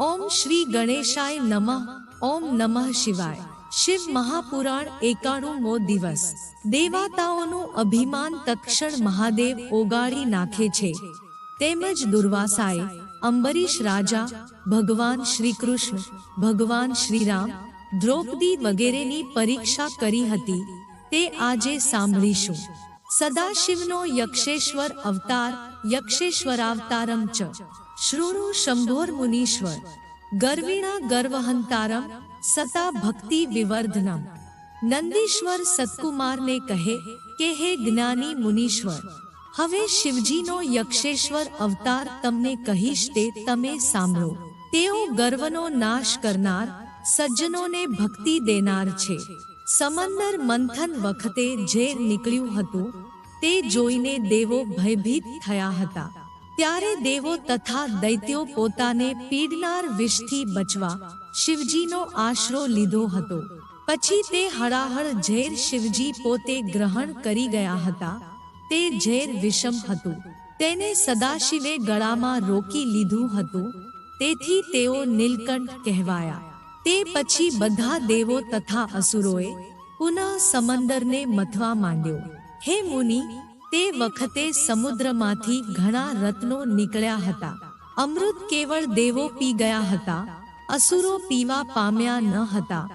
ઓમ શ્રી ગણેશાય નમઃ. ઓમ નમઃ શિવાય. શિવ મહાપુરાણ એકાણુંમો દિવસ. દેવાતાઓનું અભિમાન તક્ષણ મહાદેવ ઓગાળી નાખે છે. તેમજ દુર્વાસાએ અંબરીશ રાજા, ભગવાન શ્રી કૃષ્ણ, ભગવાન શ્રીરામ દ્રૌપદી વગેરેની પરીક્ષા કરી હતી. તે આજે સાંભળીશું. સદાશિવનો યક્ષેશ્વર અવતાર, યક્ષેશ્વરાવતારમ ચ. શૃણુ શંભોર મુનીશ્વર, ગર્વિણા ગર્વહંતારમ, સતા ભક્તિ વિવર્ધનમ. નંદીશ્વર સત્કુમારને કહે, કે હે જ્ઞાની મુનીશ્વર, હવે શિવજીનો યક્ષેશ્વર અવતાર તમને કહીશ તે તમે સાંભળો. તેઓ ગર્વનો નાશ કરનાર, સજ્જનોને ભક્તિ દેનાર છે. સમંદર મંથન વખતે ઝેર નીકળ્યું હતું, તે જોઈને દેવો ભયભીત થયા હતા. ત્યારે દેવો તથા દૈત્યો પોતાને પીડનાર વિષથી બચવા શિવજીનો આશરો લીધો હતો. પછી તે હળાહળ ઝેર શિવજી પોતે ગ્રહણ કરી ગયા હતા. તે ઝેર વિષમ હતું. તેને સદાશિવે ગળામાં રોકી લીધું હતું. તેથી તેઓ નીલકંઠ કહેવાયા. તે પછી બધા દેવો તથા અસુરોએ પુનઃ સમંદરને મથવા માંડ્યો. હે મુનિ તે વખતે સમુદ્રમાંથી ઘણા રત્નો નીકળ્યા હતા. અમૃત કેવળ દેવો પી ગયા હતા, અસુરો પીવા પામ્યા ન હતા.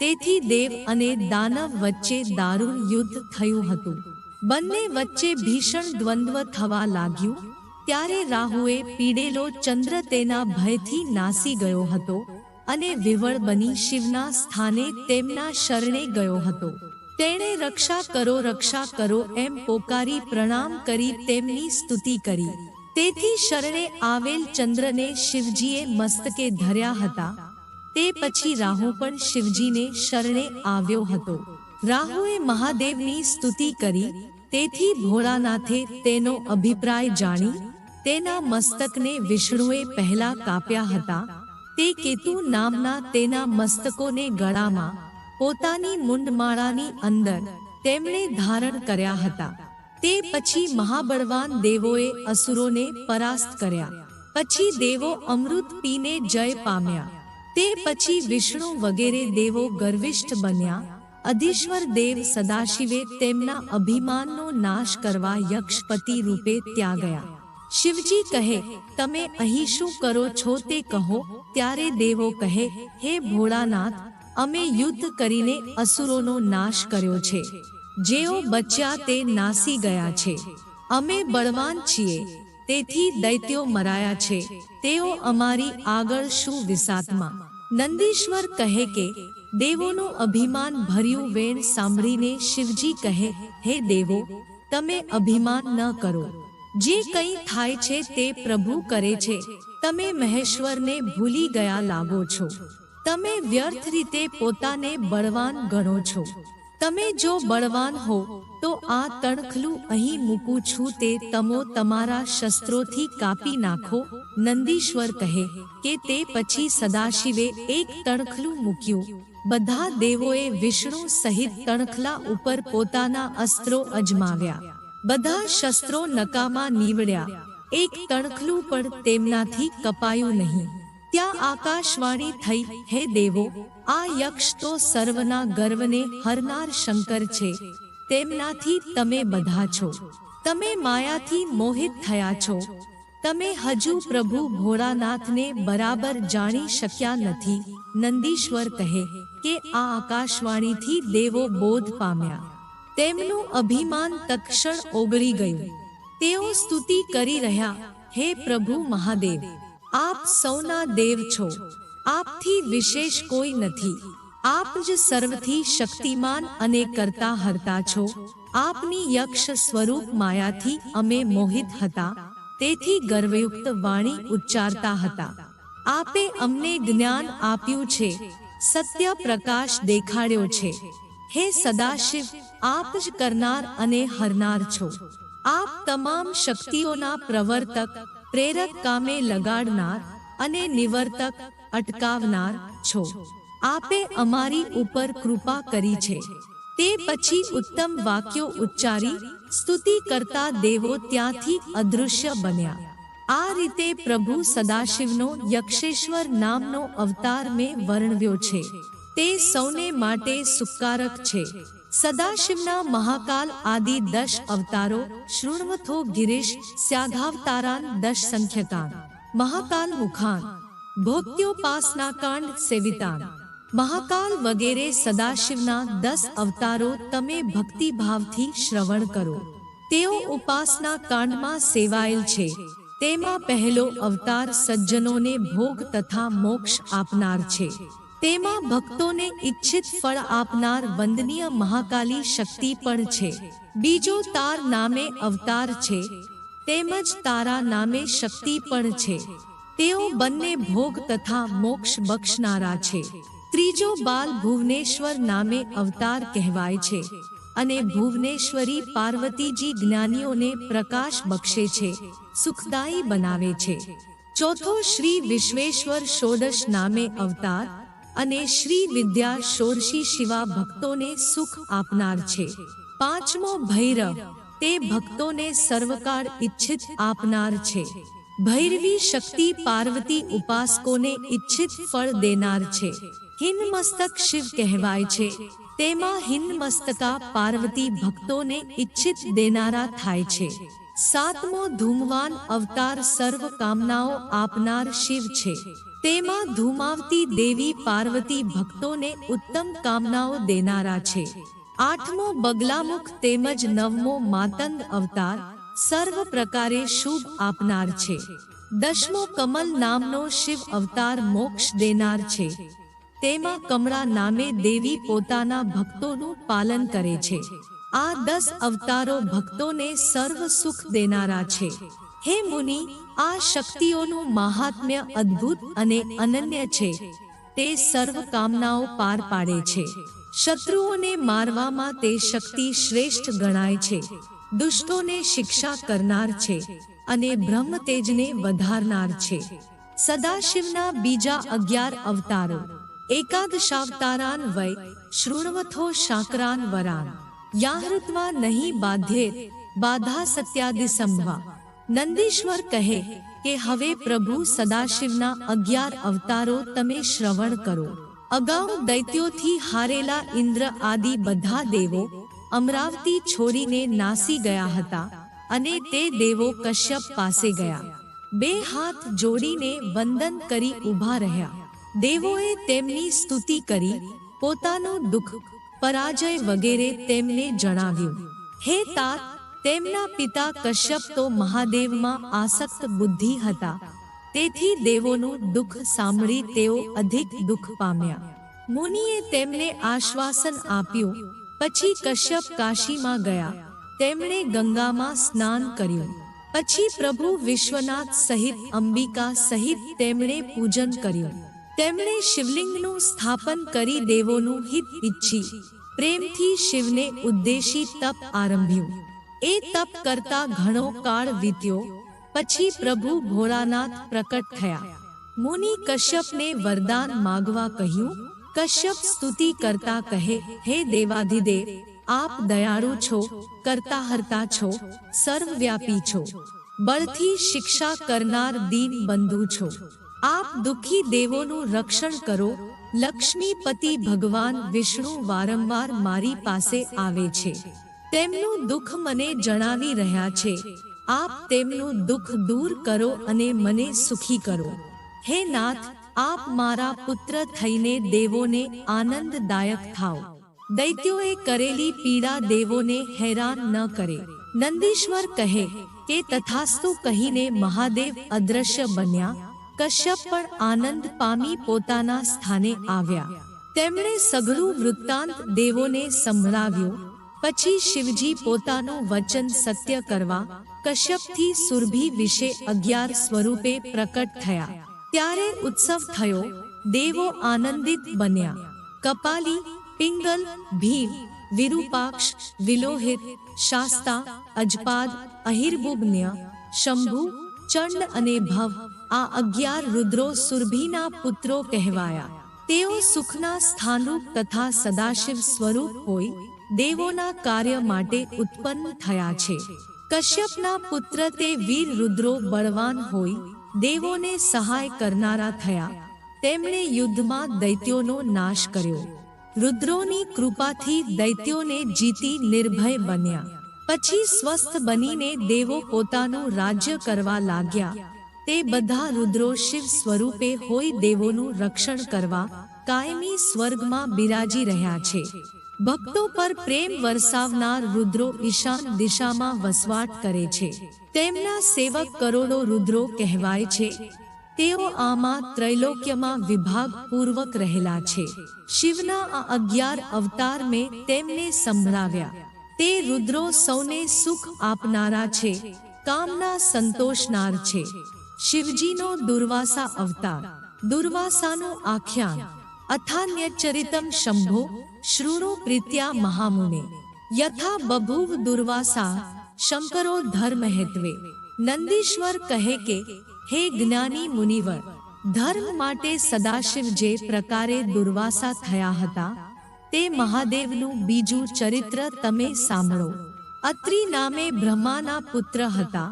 તેથી દેવ અને દાનવ વચ્ચે દારૂણ યુદ્ધ થયું હતું. બંને વચ્ચે ભીષણ દ્વંદ્વ થવા લાગ્યું. ત્યારે રાહુએ પીડેલો ચંદ્ર તેના ભયથી નાસી ગયો હતો અને વિવળ બની શિવના સ્થાને તેમના શરણે ગયો હતો. તેણે રક્ષા કરો રક્ષા કરો એમ પોકારી પ્રણામ કરી તેમની સ્તુતિ કરી. તેથી શરણે આવેલ ચંદ્રને શિવજીએ મસ્તકે ધર્યા હતા. તે પછી રાહુ પણ શિવજીને શરણે આવ્યો હતો. રાહુએ મહાદેવની સ્તુતિ કરી. તેથી ભોળાનાથે તેનો અભિપ્રાય જાણી, તેના મસ્તકને વિષ્ણુએ પહેલા કાપ્યા હતા. તે કેતુ નામના તેના મસ્તકોને ગળામાં પોતાની મુંડમાળાની અંદર તેમણે ધારણ કર્યા હતા. તે પછી મહાબળવાન દેવોએ અસુરોને પરાસ્ત કર્યા. પછી દેવો અમૃત પીને જય પામ્યા. તે પછી વિષ્ણુ વગેરે દેવો ગર્વિષ્ઠ બન્યા. અધીશ્વર દેવ સદાશિવે તેમના અભિમાનનો નાશ કરવા યક્ષપતિ રૂપે ત્યાં ગયા શિવજી કહે, તમે અહીં શું કરો છો તે કહો. ત્યારે દેવો કહે, હે ભોળાનાથ અમે યુદ્ધ કરીને અસુરોનો નાશ કર્યો છે. જેઓ બચ્યા તે નાસી ગયા છે. અમે બળવાન છીએ, તેથી દૈત્યો મરાયા છે. તેઓ અમારી આગળ શું વિસાતમાં નંદીશ્વર કહે કે, દેવોનું અભિમાન ભર્યું વેણ સાંભળીને શિવજી કહે, હે દેવો, તમે અભિમાન ન કરો. જે કંઈ થાય છે તે પ્રભુ કરે છે. તમે મહેશ્વરને ભૂલી ગયા લાગો છો. તમે વ્યર્થ રીતે પોતાને બળવાન ગણો છો. તમે જો બળવાન હો, તો આ તણખલું અહીં મૂકું છું તે તમો તમારા શસ્ત્રોથી કાપી નાખો. નંદીશ્વર કહે કે તે પછી સદાશિવે એક તણખલું મૂક્યું. બધા દેવોએ વિષ્ણુ સહિત તણખલા ઉપર પોતાના અસ્ત્રો અજમાવ્યા. બધા શસ્ત્રો નકામાં નીવડ્યા. એક તણખલું પણ તેમનાથી કપાયું નહીં. ત્યાં આકાશવાણી થઈ હે દેવો આ યક્ષ તો સર્વના ગર્વને હરનાર શંકર છે તેમનાથી તમે બધા છો તમે માયાથી મોહિત થયા છો તમે હજુ પ્રભુ ભોળાનાથને બરાબર જાણી શક્યા નથી નંદીશ્વર કહે કે આ આકાશવાણીથી દેવો બોધ પામ્યા તેમનું અભિમાન તત્ક્ષણ ઓગળી ગયું તેઓ સ્તુતિ કરી રહ્યા હે પ્રભુ મહાદેવ આપ સૌના દેવ છો. આપથી વિશેષ કોઈ નથી. આપ જ સર્વથી શક્તિમાન અને કરતા હરતા છો. આપની યક્ષ સ્વરૂપ માયાથી અમે મોહિત હતા. તેથી ગર્વયુક્ત વાણી ઉચ્ચારતા હતા. આપે અમને જ્ઞાન આપ્યું છે. સત્ય પ્રકાશ દેખાડ્યો છે. હે સદાશિવ, આપ જ કરનાર અને હરનાર છો. આપ તમામ શક્તિઓના પ્રવર્તક પ્રેરક કામે લગાડનાર અને નિવર્તક અટકાવનાર છો. આપે અમારી ઉપર કૃપા કરી છે. તે પછી ઉત્તમ વાક્યો ઉચ્ચારી સ્તુતિ કરતા દેવો ત્યાંથી અદૃશ્ય બન્યા. આ રીતે પ્રભુ સદાશિવનો યક્ષેશ્વર નામનો અવતાર મેં વર્ણવ્યો છે. તે સૌને માટે સુકારક છે. સદાશિવના મહાકાલ આદિ દશ અવતારો, શૃણવથો, ગિરીશ સ્યાધાવતારાન દશ સંખ્યકાન મહાકાલ મુખાન ભોક્ત્યોપાસનાકાંડ સેવિતાન. મહાકાલ વગેરે સદાશિવના દસ અવતારો તમે ભક્તિભાવથી શ્રવણ કરો. તેઓ ઉપાસના કાંડમાં સેવાયેલ છે. તેમાં પહેલો અવતાર સજ્જનોને ભોગ તથા મોક્ષ આપનાર છે. તેમાં ભક્તોને ઈચ્છિત ફળ આપનાર વંદનીય મહાકાલી શક્તિ પણ છે. બીજો તાર નામે અવતાર છે. તેમજ તારા નામે શક્તિ પણ છે. તેઓ બંને ભોગ તથા મોક્ષ બક્ષનારા છે. ત્રીજો બાલ ભુવનેશ્વર નામે અવતાર કહેવાય છે. અને ભુવનેશ્વરી પાર્વતીજી જ્ઞાનીઓને પ્રકાશ બક્ષે છે. સુખદાયી બનાવે છે. ચોથો શ્રી વિશ્વેશ્વર ષોડશ નામે અવતાર અને શ્રી વિદ્યા ષોડશી શિવા ભક્તોને સુખ આપનાર છે. પાંચમો ભૈરવ, તે ભક્તોને સર્વકાળ ઈચ્છિત આપનાર છે. ભૈરવી શક્તિ પાર્વતી ઉપાસકોને ઈચ્છિત ફળ દેનાર છે. હિન્દમસ્તક શિવ કહેવાય છે. તેમાં હિન્દમસ્તકા પાર્વતી ભક્તોને ઈચ્છિત દેનારા થાય છે. સાતમો ધૂમવાન અવતાર સર્વ કામનાઓ આપનાર શિવ છે. તેમાં ધૂમાવતી દેવી પાર્વતી ભક્તોને ઉત્તમ કામનાઓ દેનારા છે. આઠમો બગલામુખ તેમજ નવમો માતંગ અવતાર સર્વ પ્રકારે શુભ આપનાર છે. દસમો કમલ નામનો શિવ અવતાર મોક્ષ દેનાર છે. તેમાં કમળા નામે દેવી પોતાના ભક્તોનું પાલન કરે છે. આ દસ અવતારો ભક્તોને સર્વ સુખ દેનારા છે. હે મુનિ, આ શક્તિઓનું મહાત્મ્ય અદ્ભુત અને અનન્ય છે. તે સર્વ કામનાઓ પાર પાડે છે. શત્રુઓને મારવામાં તે શક્તિ શ્રેષ્ઠ ગણાય છે. દુષ્ટોને શિક્ષા કરનાર છે અને બ્રહ્મ તેજને વધારનાર છે. સદાશિવના બીજા અગિયાર અવતારો, એકાદશાવતારાન વય શૃણવથો શાકરાન વરાન. યાહૃત્વા નહીં બાધ્યે બાધા સત્યાદિ સંભવા. નંદીશ્વર કહે કે હવે પ્રભુ સદાશિવના અગિયાર અવતારો તમે શ્રવણ કરો. અગાઉ દૈત્યોથી હારેલા ઇન્દ્ર આદિ બધા દેવો અમરાવતી છોડીને નાસી ગયા હતા અને તે દેવો કશ્યપ પાસે ગયા. બે હાથ જોડીને વંદન કરી ઊભા રહ્યા. દેવોએ તેમની સ્તુતિ કરી, પોતાનું દુઃખ, પરાજય વગેરે તેમને જણાવ્યું. હે તાત તેમના પિતા કશ્યપ તો મહાદેવમાં આસક્ત બુદ્ધિ હતા. તેથી દેવોનું દુઃખ સાંભળી તેઓ અધિક દુઃખ પામ્યા. મુનિએ તેમને આશ્વાસન આપ્યું. પછી કશ્યપ કાશીમાં ગયા. તેમણે ગંગામાં સ્નાન કર્યું. પછી પ્રભુ વિશ્વનાથ સહિત અંબિકા સહિત તેમણે પૂજન કર્યું. તેમણે શિવલિંગનું સ્થાપન કરી દેવોનું હિત ઈચ્છી. પ્રેમથી શિવને ઉદ્દેશી તપ આરંભ્યું. એ તપ કરતા ઘણો કાળ વીત્યો. પછી પ્રભુ ભોળાનાથ પ્રકટ થયા. મુનિ કશ્યપને વરદાન માગવા કહ્યું, કશ્યપ સ્તુતિ કરતા કહે, હે દેવાધિદેવ, આપ દયાળુ છો કરતા હરતા છો, સર્વવ્યાપી છો. બળથી શિક્ષા કરનાર દીન બંધુ છો. આપ દુઃખી દેવોનું રક્ષણ કરો. લક્ષ્મીપતિ ભગવાન વિષ્ણુ વારંવાર મારી પાસે આવે છે. તેમનું દુઃખ મને જણાવી રહ્યા છે. આપ તેમનું દુઃખ દૂર કરો અને મને સુખી કરો. હે નાથ, આપ મારા પુત્ર થઈને દેવોને આનંદદાયક થાઓ દૈત્યોએ કરેલી પીડા દેવોને હેરાન ન કરે. નંદીશ્વર કહે, કે તથાસ્તુ કહીને મહાદેવ અદ્રશ્ય બન્યા. કશ્યપ પણ આનંદ પામી પોતાના સ્થાને આવ્યા. તેમણે સઘળું વૃત્તાંત દેવોને સંભળાવ્યું. પછી શિવજી પોતાનું વચન સત્ય કરવા કશ્યપથી સુરભી વિશે અગિયાર સ્વરૂપે પ્રકટ થયા. ત્યારે ઉત્સવ થયો, દેવો આનંદિત બન્યા. કપાલી, પિંગલ, ભીમ, વિરૂપાક્ષ, વિલોહિત, શાસ્તા, અજપાદ અહિર્બુગ્ન્ય શંભુ, ચંડ અને ભવ આ અગિયાર રુદ્રો સુરભીના પુત્રો કહેવાયા. તેઓ સુખના સ્થાનરૂપ તથા સદાશિવ સ્વરૂપ હોય દેવોના કાર્ય માટે ઉત્પન્ન થયા છે. કશ્યપના પુત્ર તે વીર રુદ્રો બળવાન હોય, દેવોને સહાય કરનારા થયા. તેમણે યુદ્ધમાં દૈત્યોનો નાશ કર્યો. રુદ્રોની કૃપાથી દૈત્યોને જીતી નિર્ભય બન્યા. પછી સ્વસ્થ બનીને દેવો પોતાનું રાજ્ય કરવા લાગ્યા. તે બધા રુદ્રો શિવ સ્વરૂપે હોય દેવોનું રક્ષણ કરવા કાયમી સ્વર્ગમાં બિરાજી રહ્યા છે. ભક્તો પર પ્રેમ વરસાવનાર રુદ્રો ઈશાન દિશામાં વસવાટ કરે છે. તેમના સેવક કરોડો રુદ્રો કહેવાય છે. તેઓ આમાં ત્રૈલોક્યમાં વિભાગ પૂર્વક રહેલા છે. શિવના આ અગિયાર અવતાર મેં તેમને સંભળાવ્યા. તે રુદ્રો સૌને સુખ આપનારા છે, કામના સંતોષનાર છે. શિવજીનો દુર્વાસા અવતાર, દુર્વાસાનું આખ્યાન અથાન્ય ચરિતમ શંભો શૃણુ પ્રીત્યા મહામુને યથા બભૂવ દુર્વાસા શંકરો ધર્મ હેત્વે નંદીશ્વર કહે કે હે જ્ઞાની મુનિવર ધર્મ માટે સદાશિવ જે પ્રકારે દુર્વાસા થયા હતા તે મહાદેવનું બીજું ચરિત્ર તમે સાંભળો અત્રિ નામે બ્રહ્માના પુત્ર હતા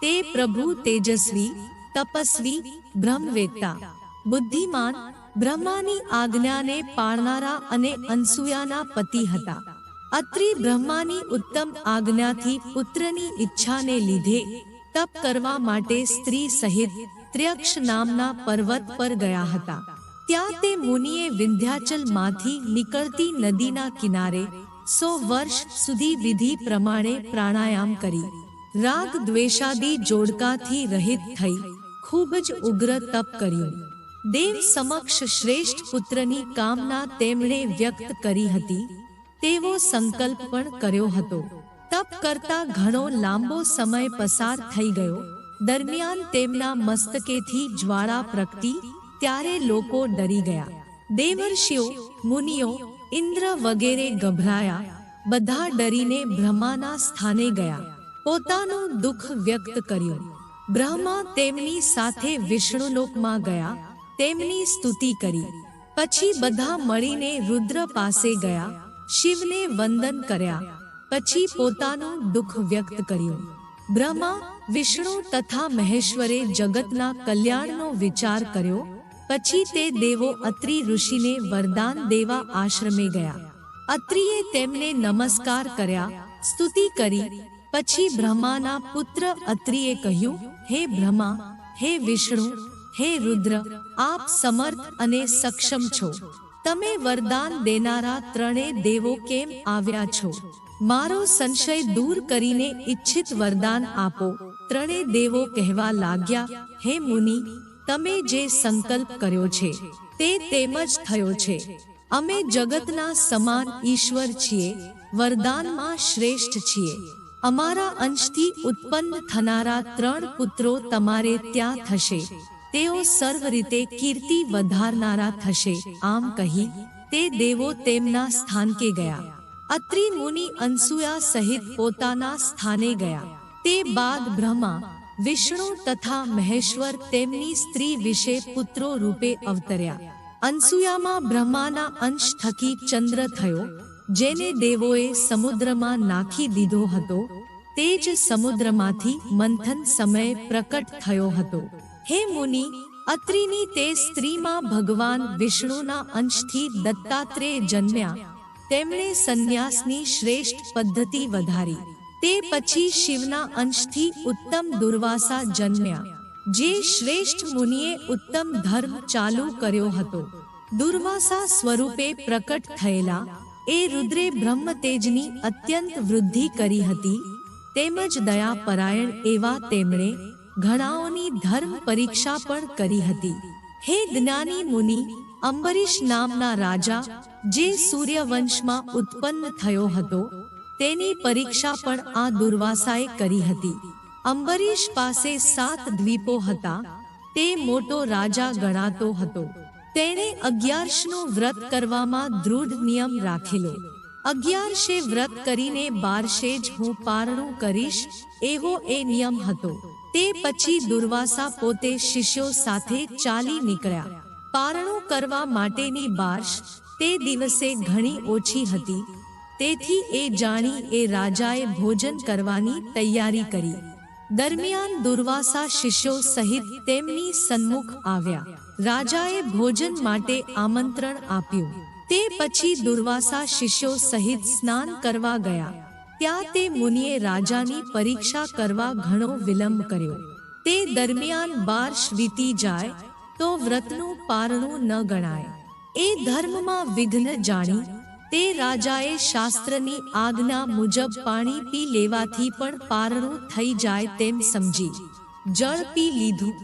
તે પ્રભુ તેજસ્વી તપસ્વી બ્રહ્મવેતા બુદ્ધિમાન બ્રહ્માની આજ્ઞાને પાળનારા અને અનસુયાના પતિ હતા. અત્રિ બ્રહ્માની ઉત્તમ આજ્ઞાથી પુત્રની ઈચ્છાને લીધે તપ કરવા માટે સ્ત્રી સહિત ત્ર્યક્ષ નામના પર્વત પર ગયા હતા. ત્યાં તે મુનિએ વિંધ્યાચલમાંથી નીકળતી નદીના કિનારે સો વર્ષ સુધી વિધિ પ્રમાણે પ્રાણાયામ કરી. રાગ દ્વેષાદી જોડકાથી રહિત થઈ ખૂબ જ ઉગ્ર તપ કર્યું. દેવ સમક્ષ શ્રેષ્ઠ પુત્રની કામના તેમણે વ્યક્ત કરી હતી. તેવો સંકલ્પ પણ કર્યો હતો. તપ કરતા ઘણો લાંબો સમય પસાર થઈ ગયો. દરમિયાન તેમના મસ્તકેથી જ્વાળા પ્રગટી, ત્યારે લોકો ડરી ગયા. દેવર્ષિઓ, મુનિઓ, ઇન્દ્ર વગેરે ગભરાયા. બધા ડરીને બ્રહ્માના સ્થાને ગયા. પોતાનું દુઃખ વ્યક્ત કર્યું. બ્રહ્મા તેમની સાથે વિષ્ણુલોકમાં ગયા. તેમની સ્તુતિ કરી. પછી બધા મળીને રુદ્ર પાસે ગયા. શિવને વંદન કર્યા. પછી પોતાનું દુઃખ વ્યક્ત કર્યું. બ્રહ્મા વિષ્ણુ તથા મહેશ્વરે જગતના કલ્યાણનો વિચાર કર્યો. પછી તે દેવો અત્રિ ઋષિને વરદાન દેવા આશ્રમે ગયા. અત્રિએ તેમને નમસ્કાર કર્યા. સ્તુતિ કરી. પછી બ્રહ્માના પુત્ર અત્રિએ કહ્યું હે બ્રહ્મા હે વિષ્ણુ હે રુદ્ર આપ સમર્થ અને સક્ષમ છો. તમે વરદાન દેનારા ત્રણે દેવો કેમ આવ્યા છો? મારો સંશય દૂર કરીને ઈચ્છિત વરદાન આપો. ત્રણે દેવો કહેવા લાગ્યા, હે મુનિ, તમે જે સંકલ્પ કર્યો છે, તે તેમજ થયો છે. અમે જગતના સમાન ઈશ્વર છીએ, વરદાનમાં શ્રેષ્ઠ છીએ. અમારા અંશથી ઉત્પન્ન થનારા ત્રણ પુત્રો તમારે ત્યાં થશે. તેઓ સર્વ રીતે કીર્તિ વધારનારા થશે. આમ કહી, તે દેવો તેમના સ્થાનકે ગયા. અત્રિ મુનિ અનસુયા સહિત પોતાના સ્થાને ગયા. તે બાદ બ્રહ્મા, વિષ્ણુ તથા મહેશ્વર તેમની સ્ત્રી વિશે પુત્રો રૂપે અવતર્યા. અનસુયામાં બ્રહ્માના અંશ થકી ચંદ્ર થયો, જેને દેવોએ સમુદ્રમાં નાખી દીધો હતો. તે જ સમુદ્રમાંથી મંથન સમયે પ્રકટ થયો હતો. હે મુનિ, અત્રિની તે સ્ત્રીમાં ભગવાન વિષ્ણુના અંશથી દત્તાત્રેય જન્મ્યા. તેમણે સંન્યાસની શ્રેષ્ઠ પદ્ધતિ વધારી. તે પછી શિવના અંશથી ઉત્તમ દુર્વાસા જન્મ્યા. જે શ્રેષ્ઠ મુનિએ ઉત્તમ ધર્મ ચાલુ કર્યો હતો. દુર્વાસા સ્વરૂપે પ્રકટ થયેલા, એ રુદ્રે બ્રહ્મ તેજની અત્યંત વૃદ્ધિ કરી હતી. તેમજ દયા પરાયણ એવા તેમણે ઘણાઓની ધર્મ પરીક્ષા પણ કરી હતી. હે જ્ઞાની મુનિ, અંબરીશ નામના રાજા, જે સૂર્યવંશમાં ઉત્પન્ન થયો હતો, તેની પરીક્ષા પણ આ દુર્વાસાએ કરી હતી. અંબરીશ પાસે સાત દ્વીપો હતા, તે મોટો રાજા ગણાતો હતો. તેણે અગિયારશનું વ્રત કરવામાં દૃઢ નિયમ રાખેલો. અગિયારશે વ્રત કરીને બારશે જ હું પારણું કરીશ, એવો એ નિયમ હતો. તે પછી દુર્વાસા પોતે શિષ્યો સાથે ચાલી નીકળ્યા. પારણું કરવા માટેની બાર્શ તે દિવસે ઘણી ઓછી હતી. તેથી એ જાણી એ રાજાએ ભોજન કરવાની તૈયારી કરી. દરમિયાન દુર્વાસા શિષ્યો સહિત તેમની સન્મુખ આવ્યા. રાજાએ ભોજન માટે આમંત્રણ આપ્યું. તે પછી દુર્વાસા શિષ્યો સહિત સ્નાન કરવા ગયા. ત્યાં તે મુનિએ રાજાની પરીક્ષા કરવા ઘણો વિલંબ કર્યો. તે દરમિયાન બાર વીતી જાય તો વ્રતનું પારણું ન ગણાય. એ ધર્મમાં વિઘ્ન જાણી તે રાજાએ શાસ્ત્રની આજ્ઞા મુજબ પાણી પી લેવાથી પણ પારણું થઈ જાય તેમ સમજી. જળ પી લીધું.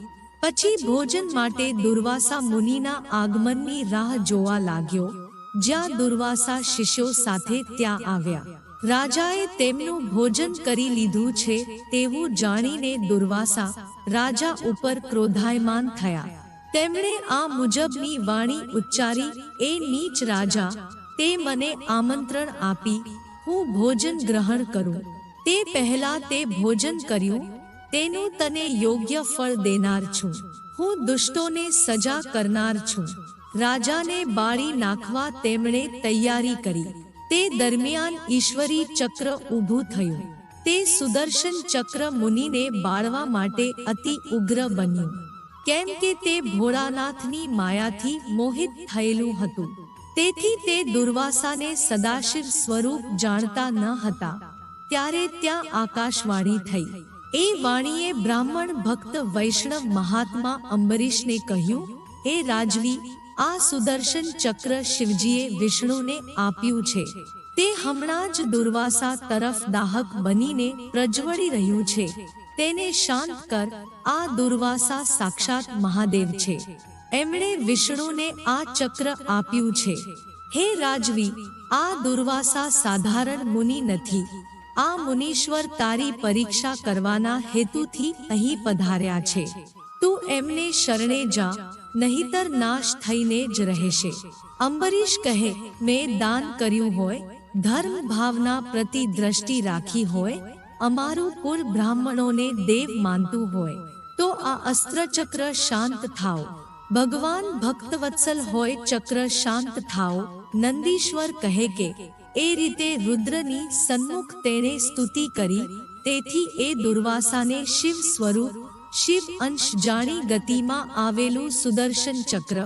પછી ભોજન માટે દુર્વાસા મુનિના આગમનની રાહ જોવા લાગ્યો, જ્યાં દુર્વાસા શિષ્યો સાથે ત્યાં આવ્યા. રાજાએ તેમનું ભોજન કરી લીધું છે તેવું જાણીને દુર્વાસા રાજા ઉપર ક્રોધાયમાન થયા. તેમણે આ મુજબની વાણી ઉચ્ચારી, એ નીચ રાજા, તે મને આમંત્રણ આપી, હું ભોજન ગ્રહણ કરું. તે પહેલા તે ભોજન કર્યું, તેનું તને યોગ્ય ફળ દેનાર છું. હું દુષ્ટોને સજા કરનાર છું. રાજાને બાળી નાખવા તેમણે તૈયારી કરી. તે દરમિયાન ઈશ્વરી ચક્ર ઊભું થયું. તે સુદર્શન ચક્ર મુનિને બાળવા માટે અતિ ઉગ્ર બન્યું. કેમ કે તે ભોળાનાથની માયાથી મોહિત થયેલું હતું. તેથી તે દુર્વાસાને સદાશિવ સ્વરૂપ જાણતા ન હતા. ત્યારે ત્યાં આકાશવાણી થઈ. એ વાણીએ બ્રાહ્મણ ભક્ત વૈષ્ણવ મહાત્મા અંબરીશને કહ્યું એ રાજવી આ સુદર્શન ચક્ર શિવજીએ વિષ્ણુને આપ્યું છે. તે હમણાં જ દુર્વાસા તરફ દાહક બનીને પ્રજ્વળી રહ્યું છે. તેને શાંત કર, આ દુર્વાસા સાક્ષાત મહાદેવ છે. એમણે વિષ્ણુને આ ચક્ર આપ્યું છે. હે રાજવી, આ દુર્વાસા સાધારણ મુનિ નથી. આ મુનીશ્વર તારી પરીક્ષા કરવાના હેતુથી અહીં પધાર્યા છે. તું એમને શરણે જા નહીતર નાશ થઈને જ રહેશે. અંબરીશ કહે, મેં દાન કર્યું હોય, ધર્મ ભાવના પ્રતિ દ્રષ્ટિ રાખી હોય, અમારું કુળ બ્રાહ્મણોને દેવ માનતું હોય, તો આ અસ્ત્ર ચક્ર શાંત થાઓ. ભગવાન ભક્તવત્સલ હોય ચક્ર શાંત થાઓ. નંદીશ્વર કહે કે, એ રીતે રુદ્રની સન્મુખ તેણે સ્તુતિ કરી, તેથી એ દુર્વાસાને શિવ સ્વરૂપ શિવ અંશ જાણી ગતિમાં આવેલું સુદર્શન ચક્ર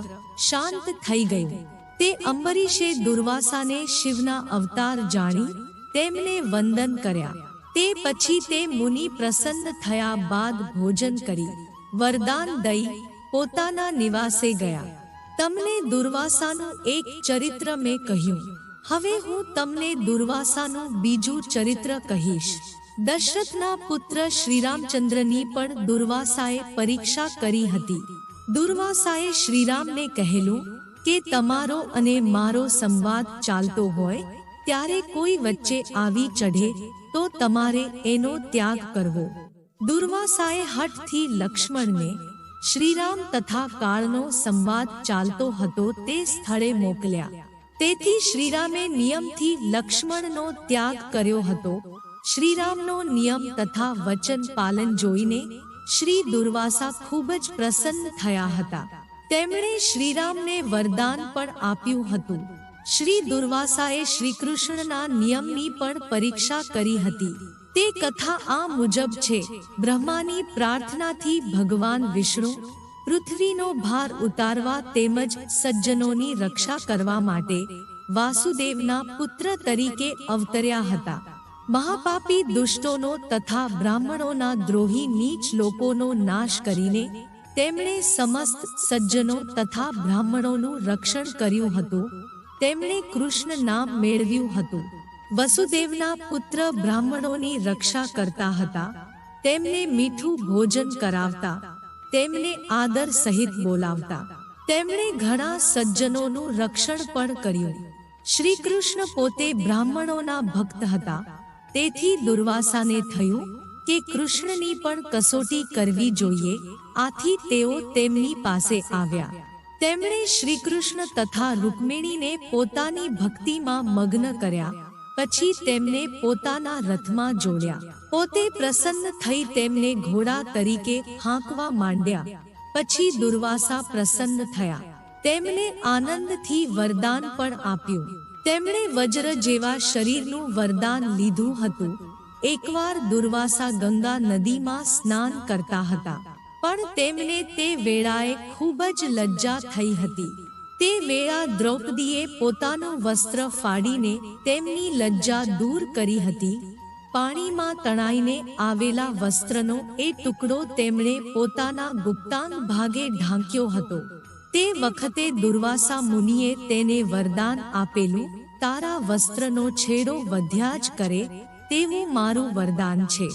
શાંત થઈ ગયું. તે અંબરીશે દુર્વાસાને શિવના અવતાર જાણી તેમને વંદન કર્યા. તે પછી તે મુનિ પ્રસન્ન થયા બાદ ભોજન કરી, વરદાન દઈ પોતાના નિવાસે ગયા. તમને દુર્વાસાનું એક ચરિત્ર મેં કહ્યું. હવે હું તમને દુર્વાસાનું બીજું ચરિત્ર કહીશ. દશરથના પુત્ર શ્રીરામચંદ્રની પણ દુર્વાસાએ પરીક્ષા કરી હતી. દુર્વાસાએ શ્રીરામને કહેલું કે તમારો અને મારો સંવાદ ચાલતો હોય, ત્યારે કોઈ વચ્ચે આવી ચઢે તો તમારે એનો ત્યાગ કરવો. દુર્વાસાએ હઠથી લક્ષ્મણને શ્રીરામ તથા કાળનો સંવાદ ચાલતો હતો તે સ્થળે મોકલ્યા. તેથી શ્રીરામે નિયમથી લક્ષ્મણનો ત્યાગ કર્યો હતો શ્રીરામનો નિયમ તથા વચન પાલન જોઈને શ્રી દુર્વાસા ખૂબ જ પ્રસન્ન થયા હતા. તેમણે શ્રીરામને વરદાન પણ આપ્યું હતું. શ્રી દુર્વાસાએ શ્રી કૃષ્ણના નિયમની પણ પરીક્ષા કરી હતી. તે કથા આ મુજબ છે, બ્રહ્માની પ્રાર્થનાથી ભગવાન વિષ્ણુ પૃથ્વીનો ભાર ઉતારવા તેમજ સજ્જનોની રક્ષા કરવા માટે વાસુદેવના પુત્ર તરીકે અવતર્યા હતા. મહાપાપી દુષ્ટોનો તથા બ્રાહ્મણોના દ્રોહી નીચ લોકોનો નાશ કરીને તેમણે સમસ્ત સજ્જનો તથા બ્રાહ્મણોનું રક્ષણ કર્યું હતું. તેમણે કૃષ્ણ નામ મેળવ્યું હતું. વસુદેવના પુત્ર બ્રાહ્મણોની રક્ષા કરતા હતા. તેમને મીઠું ભોજન કરાવતા. તેમને આદર સહિત બોલાવતા. તેમણે ઘણા સજ્જનોનું રક્ષણ પણ કર્યું. શ્રી કૃષ્ણ પોતે બ્રાહ્મણોના ભક્ત હતા. તેથી દુર્વાસાને થયું કે કૃષ્ણની પણ કસોટી કરવી જોઈએ, આથી તેઓ તેમની પાસે આવ્યા. તેમણે શ્રી કૃષ્ણ તથા રૂકમિણીને પોતાની ભક્તિમાં મગ્ન કર્યા, પછી તેમને પોતાના રથમાં જોડ્યા. પોતે પ્રસન્ન થઈ તેમને ઘોડા તરીકે હાંકવા માંડ્યા, પછી દુર્વાસા પ્રસન્ન થયા. તેમને આનંદથી વરદાન પણ આપ્યું. તેમણે વજ્ર જેવા શરીરનું વરદાન લીધું હતું. એકવાર દુર્વાસા ગંગા નદીમાં સ્નાન કરતા હતા. પણ તેમને તે વેળાએ ખૂબ જ લજ્જા થઈ હતી. તે વેળા દ્રૌપદીએ પોતાનું વસ્ત્ર ફાડીને તેમની લજ્જા દૂર કરી હતી. પાણીમાં તણાઈને આવેલા વસ્ત્રનો એ ટુકડો તેમણે પોતાના ગુપ્તાંગ ભાગે ઢાંક્યો હતો. તે વખતે દુર્વાસા મુનિએ તેને વરદાન આપેલું, તારા વસ્ત્રનો છેડો વધ્યા જ કરે, તેવું મારું વરદાન છે.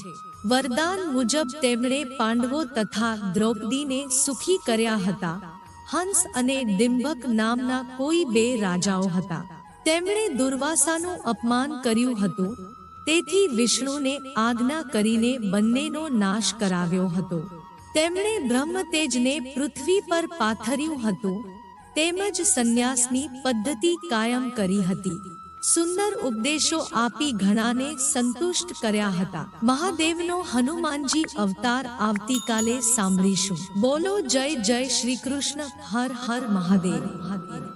વરદાન મુજબ તેમણે પાંડવો તથા દ્રૌપદીને સુખી કર્યા હતા. હંસ અને ડિંબક નામના કોઈ બે રાજાઓ હતા. તેમણે દુર્વાસાનું અપમાન કર્યું હતું. તેથી વિષ્ણુને આજ્ઞા કરીને બંનેનો નાશ કરાવ્યો હતો. તેમણે બ્રહ્મ તેજને પૃથ્વી પર પાથર્યું હતું, તેમજ સંન્યાસની પદ્ધતિ કાયમ કરી હતી. સુંદર ઉપદેશો આપી ઘણાને સંતુષ્ટ કર્યા હતા. મહાદેવનો હનુમાનજી અવતાર આવતીકાલે સાંભળીશું. બોલો જય જય શ્રી કૃષ્ણ, હર હર મહાદેવ.